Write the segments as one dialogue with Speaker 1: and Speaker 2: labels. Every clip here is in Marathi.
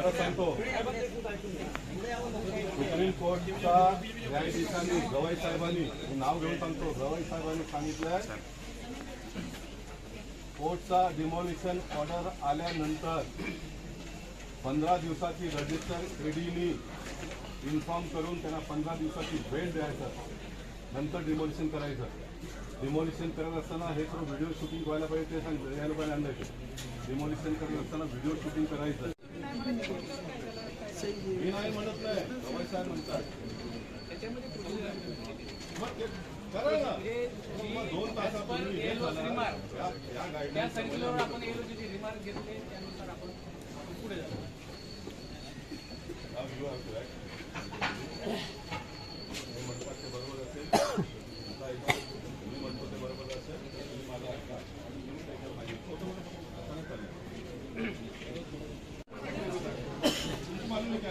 Speaker 1: आता सांगतो सुप्रीम कोर्टच्या न्यायाधीशांनी गवाई साहेबांनी नाव घेऊन सांगतो गवाई साहेबांनी सांगितलंय. कोर्टचा डिमॉलिशन ऑर्डर आल्यानंतर पंधरा दिवसाची रजिस्टर ईडीनी इन्फॉर्म करून त्यांना पंधरा दिवसाची भेट द्यायचं. नंतर डिमॉलिशन करायचं. डिमॉलिशन करत असताना हे सर्व व्हिडिओ शूटिंग व्हायला पाहिजे ते सांगितलं यायला पाहिजे आणलं डिमॉलिशन करत असताना व्हिडिओ शूटिंग करायचं. दोन तासापूर्वी हे झालं. या-
Speaker 2: आपण रिमार्क घेतले त्यानुसार आपण पुढे जातो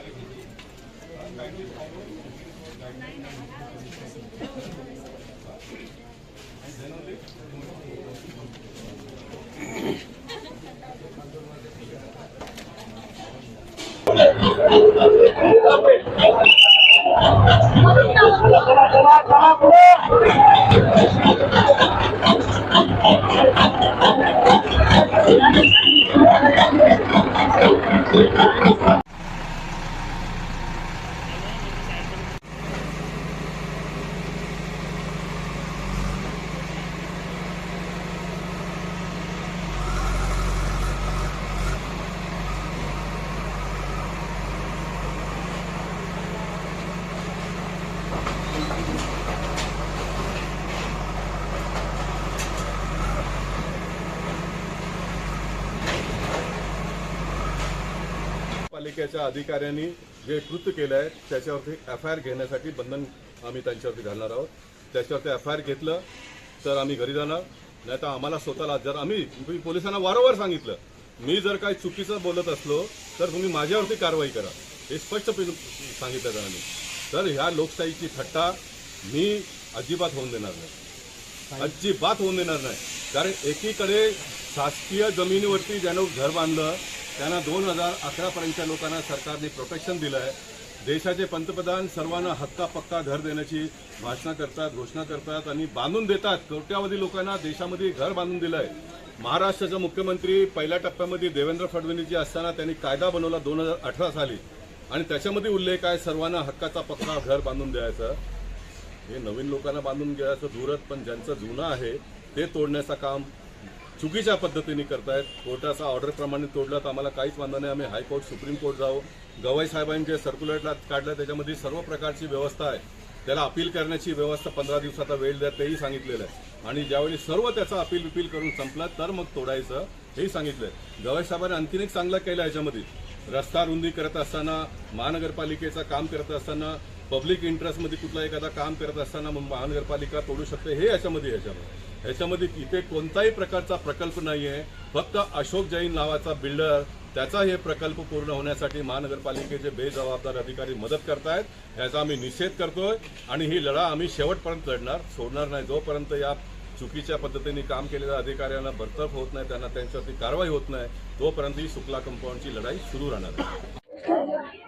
Speaker 1: Thank you. पालिकेच्या अधिकाऱ्यांनी जे कृत्य केलं आहे त्याच्यावरती एफ आय आर घेण्यासाठी बंधन आम्ही त्यांच्यावरती घालणार आहोत. त्याच्यावरती एफ आय आर घेतलं तर आम्ही घरी जाणार. नाही तर आम्हाला स्वतःला जर आम्ही पोलिसांना वारंवार सांगितलं मी जर काही चुकीचं बोलत असलो तर तुम्ही माझ्यावरती कारवाई करा. हे स्पष्ट सांगितलं त्यांना मी तर ह्या लोकशाहीची थट्टा मी अजिबात होऊन देणार नाही. अजिबात होऊन देणार नाही. कारण एकीकडे शासकीय जमिनीवरती ज्यानं घर बांधलं त्यांना दोन हजार अकरापर्यंतच्या लोकांना सरकारने प्रोटेक्शन दिलं आहे देशाचे पंतप्रधान सर्वांना हक्का पक्का घर देण्याची भाषणा करतात घोषणा करतात आणि बांधून देतात. कोट्यावधी लोकांना देशामध्ये घर बांधून दिलं आहे महाराष्ट्राचा मुख्यमंत्री पहिल्या टप्प्यामध्ये देवेंद्र फडणवीसजी असताना त्यांनी कायदा बनवला दोन हजार अठरा साली. आणि त्याच्यामध्ये उल्लेख आहे सर्वांना हक्काचा पक्का घर बांधून द्यायचं. हे नवीन लोकांना बांधून घ्यायचं दूरच पण ज्यांचं जुनं आहे ते तोडण्याचं काम चुकीच्या पद्धतीने करतायत. कोर्टाचा ऑर्डरप्रमाणे तोडला तर आम्हाला काहीच वांधा नाही. आम्ही हायकोर्ट सुप्रीम कोर्ट जाऊ. गवाई साहेबांनी जे सर्क्युलेटला काढलं त्याच्यामध्ये सर्व प्रकारची व्यवस्था आहे. त्याला अपील करण्याची व्यवस्था पंधरा दिवसाचा वेळ द्या तेही सांगितलेलं आहे. आणि ज्यावेळी सर्व त्याचा अपील विपील करून संपला तर मग तोडायचं हेही सांगितलंय. गवाई साहेबांनी आणखीन एक चांगलं केलं याच्यामध्ये. रस्ता रुंदी करत असताना महानगरपालिकेचं काम करत असताना पब्लिक इंटरेस्टमध्ये कुठला एखादा काम करत असताना मग महानगरपालिका तोडू शकते हे याच्यामध्ये याच्यामध्ये. ह्याच्यामध्ये इथे कोणताही प्रकारचा प्रकल्प नाही आहे फक्त अशोक जैन नावाचा बिल्डर त्याचा हे प्रकल्प पूर्ण होण्यासाठी महानगरपालिकेचे बेजबाबदार अधिकारी मदत करतायत याचा आम्ही निषेध करतोय. आणि ही लढा आम्ही शेवटपर्यंत लढणार सोडणार नाही. जोपर्यंत या चुकीच्या पद्धतीने काम केलेल्या अधिकाऱ्यांना बरतरफ होत नाही त्यांना त्यांच्यावरती कारवाई होत नाही तोपर्यंत ही शुक्ला कंपाऊंडची लढाई सुरू राहणार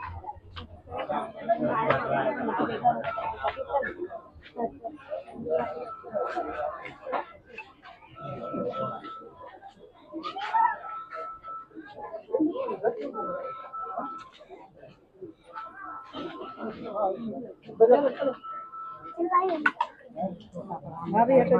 Speaker 3: अभी ये तो